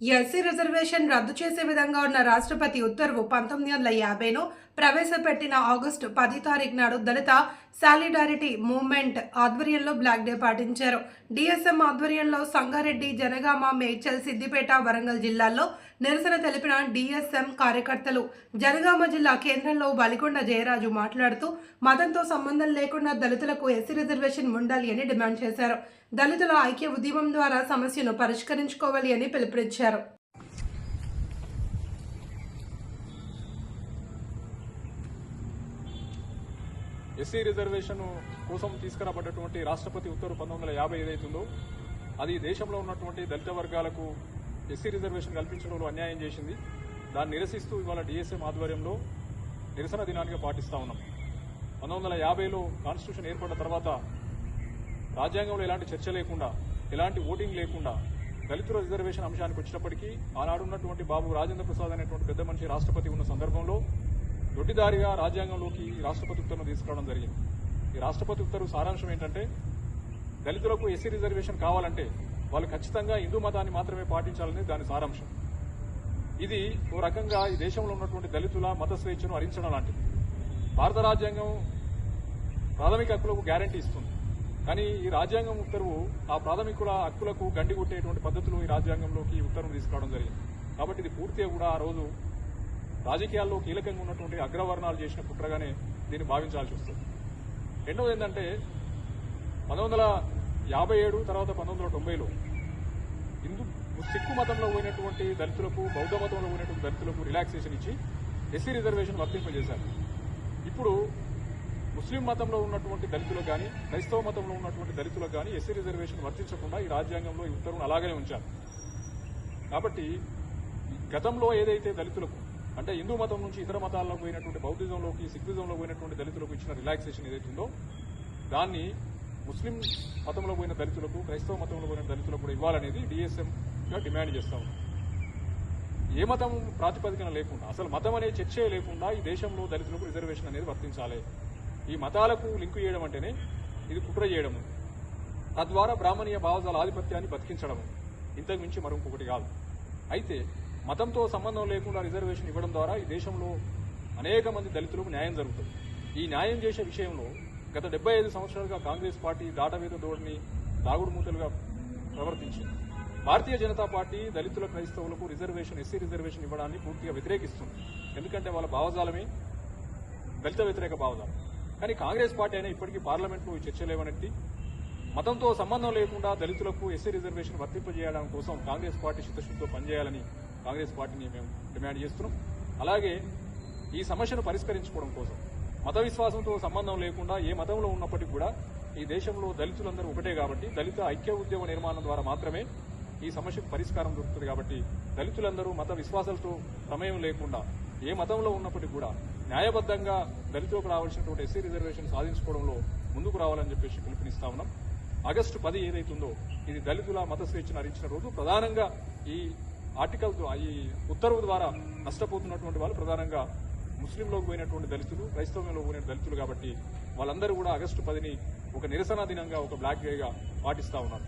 SC reservation రద్దు చేసే విధంగా ఉన్న రాష్ట్రపతి ఉత్తర్వు పంతొమ్మిది వందల యాభైను ప్రవేశపెట్టిన ఆగస్టు పది తారీఖు నాడు దళిత సాలిడారిటీ మూవ్మెంట్ ఆధ్వర్యంలో బ్లాక్ డే పాటించారు. డిఎస్ఎం ఆధ్వర్యంలో సంగారెడ్డి జనగామ మేడ్చల్ సిద్దిపేట వరంగల్ జిల్లాల్లో నిరసన తెలిపిన డిఎస్ఎం కార్యకర్తలు జనగామ జిల్లా కేంద్రంలో బలికొండ జయరాజు మాట్లాడుతూ మతంతో సంబంధం లేకుండా దళితులకు ఎస్సీ రిజర్వేషన్ ఉండాలి అని డిమాండ్ చేశారు. దళితుల ఐక్య ఉద్యమం ద్వారా సమస్యను పరిష్కరించుకోవాలి అని పిలుపునిచ్చారు. ఎస్సీ రిజర్వేషన్ కోసం తీసుకురాబడ్డటువంటి రాష్ట్రపతి ఉత్తర్వు పంతొమ్మిది వందల యాభై ఏదైతుందో అది దేశంలో ఉన్నటువంటి దళిత వర్గాలకు ఎస్సీ రిజర్వేషన్ కల్పించడంలో అన్యాయం చేసింది. దాన్ని నిరసిస్తూ ఇవాళ డిఎస్ఎం ఆధ్వర్యంలో నిరసన దినానికి పాటిస్తా ఉన్నాం. పంతొమ్మిది వందల యాభైలో కాన్స్టిట్యూషన్ ఏర్పడిన తర్వాత రాజ్యాంగంలో ఎలాంటి చర్చ లేకుండా ఎలాంటి ఓటింగ్ లేకుండా దళితుల రిజర్వేషన్ అంశానికి వచ్చినప్పటికీ ఆనాడు ఉన్నటువంటి బాబు రాజేంద్ర ప్రసాద్ అనేటువంటి పెద్ద మనిషి రాష్ట్రపతి ఉన్న సందర్భంలో దొడ్డిదారిగా రాజ్యాంగంలోకి ఈ రాష్ట్రపతి ఉత్తర్వును తీసుకురావడం జరిగింది. ఈ రాష్ట్రపతి ఉత్తర్వు సారాంశం ఏంటంటే దళితులకు ఎస్సీ రిజర్వేషన్ కావాలంటే వాళ్ళు ఖచ్చితంగా హిందూ మతాన్ని మాత్రమే పాటించాలని దాని సారాంశం. ఇది ఓ రకంగా ఈ దేశంలో ఉన్నటువంటి దళితుల మత స్వేచ్ఛను హరించడం లాంటిది. భారత రాజ్యాంగం ప్రాథమిక హక్కులకు గ్యారంటీ ఇస్తుంది. కానీ ఈ రాజ్యాంగం ఉత్తర్వు ఆ ప్రాథమికుల హక్కులకు గండి కొట్టేటువంటి పద్ధతులు ఈ రాజ్యాంగంలోకి ఉత్తర్వులు తీసుకురావడం జరిగింది. కాబట్టి ఇది పూర్తిగా కూడా ఆ రోజు రాజకీయాల్లో కీలకంగా ఉన్నటువంటి అగ్రవర్ణాలు చేసిన కుట్రగానే దీన్ని భావించాల్సి వస్తుంది. రెండవది ఏంటంటే పంతొమ్మిది యాభై ఏడు తర్వాత పంతొమ్మిది వందల తొంభైలో హిందూ సిక్కు మతంలో పోయినటువంటి దళితులకు బౌద్ధ మతంలో పోయినటువంటి దళితులకు రిలాక్సేషన్ ఇచ్చి ఎస్సీ రిజర్వేషన్ వర్తింపజేశారు. ఇప్పుడు ముస్లిం మతంలో ఉన్నటువంటి దళితులకు కానీ క్రైస్తవ మతంలో ఉన్నటువంటి దళితులకు కానీ ఎస్సీ రిజర్వేషన్ వర్తించకుండా ఈ రాజ్యాంగంలో ఈ ఉత్తర్వును అలాగనే ఉంచారు. కాబట్టి గతంలో ఏదైతే దళితులకు అంటే హిందూ మతం నుంచి ఇతర మతాల్లో పోయినటువంటి బౌద్ధిజంలోకి సిక్విజంలో పోయినటువంటి దళితులకు ఇచ్చిన రిలాక్సేషన్ ఏదైతుందో దాన్ని ముస్లిం మతంలో పోయిన దళితులకు క్రైస్తవ మతంలో పోయిన దళితులకు కూడా ఇవ్వాలనేది డిఎస్ఎంగా డిమాండ్ చేస్తా ఏ మతం ప్రాతిపదికన లేకుండా అసలు మతం అనే చర్చే లేకుండా ఈ దేశంలో దళితులకు రిజర్వేషన్ అనేది వర్తించాలి. ఈ మతాలకు లింకు చేయడం అంటేనే ఇది కుట్ర చేయడము తద్వారా బ్రాహ్మణీయ భావజాల ఆధిపత్యాన్ని బతికించడము ఇంతకు మించి మరొకటి కాదు. అయితే మతంతో సంబంధం లేకుండా రిజర్వేషన్ ఇవ్వడం ద్వారా ఈ దేశంలో అనేక మంది దళితులకు న్యాయం జరుగుతుంది. ఈ న్యాయం చేసే విషయంలో గత డెబ్బై ఐదు సంవత్సరాలుగా కాంగ్రెస్ పార్టీ దాటవేద దోడిని దాగుడు మూతలుగా ప్రవర్తించింది. భారతీయ జనతా పార్టీ దళితుల క్రైస్తవులకు రిజర్వేషన్ ఎస్సీ రిజర్వేషన్ ఇవ్వడాన్ని పూర్తిగా వ్యతిరేకిస్తుంది. ఎందుకంటే వాళ్ళ భావజాలమే దళిత వ్యతిరేక భావజాలం. కానీ కాంగ్రెస్ పార్టీ అయినా ఇప్పటికీ పార్లమెంట్లో ఈ చర్చ మతంతో సంబంధం లేకుండా దళితులకు ఎస్సీ రిజర్వేషన్ వర్తింపజేయడం కోసం కాంగ్రెస్ పార్టీ చిత్తశుద్ధితో పనిచేయాలని కాంగ్రెస్ పార్టీని మేము డిమాండ్ చేస్తున్నాం. అలాగే ఈ సమస్యను పరిష్కరించుకోవడం కోసం మత విశ్వాసంతో సంబంధం లేకుండా ఏ మతంలో ఉన్నప్పటికీ కూడా ఈ దేశంలో దళితులందరూ ఒకటే కాబట్టి దళిత ఐక్య ఉద్యమ నిర్మాణం ద్వారా మాత్రమే ఈ సమస్యకు పరిష్కారం దొరుకుతుంది కాబట్టి దళితులందరూ మత విశ్వాసాలతో ప్రమేయం లేకుండా ఏ మతంలో ఉన్నప్పటికీ కూడా న్యాయబద్ధంగా దళితులకు రావాల్సినటువంటి ఎస్సీ రిజర్వేషన్ సాధించుకోవడంలో ముందుకు రావాలని చెప్పేసి పిలుపునిస్తా ఉన్నాం. ఆగస్టు పది ఏదైతుందో ఇది దళితుల మత స్వేచ్ఛను హరించిన రోజు. ప్రధానంగా ఈ ఆర్టికల్ ఈ ఉత్తర్వు ద్వారా నష్టపోతున్నటువంటి వాళ్ళు ప్రధానంగా ముస్లింలోకి పోయినటువంటి దళితులు క్రైస్తవంలో పోయిన దళితులు కాబట్టి వాళ్ళందరూ కూడా ఆగస్టు పదిని ఒక నిరసన దినంగా ఒక బ్లాక్ డేగా పాటిస్తా ఉన్నారు.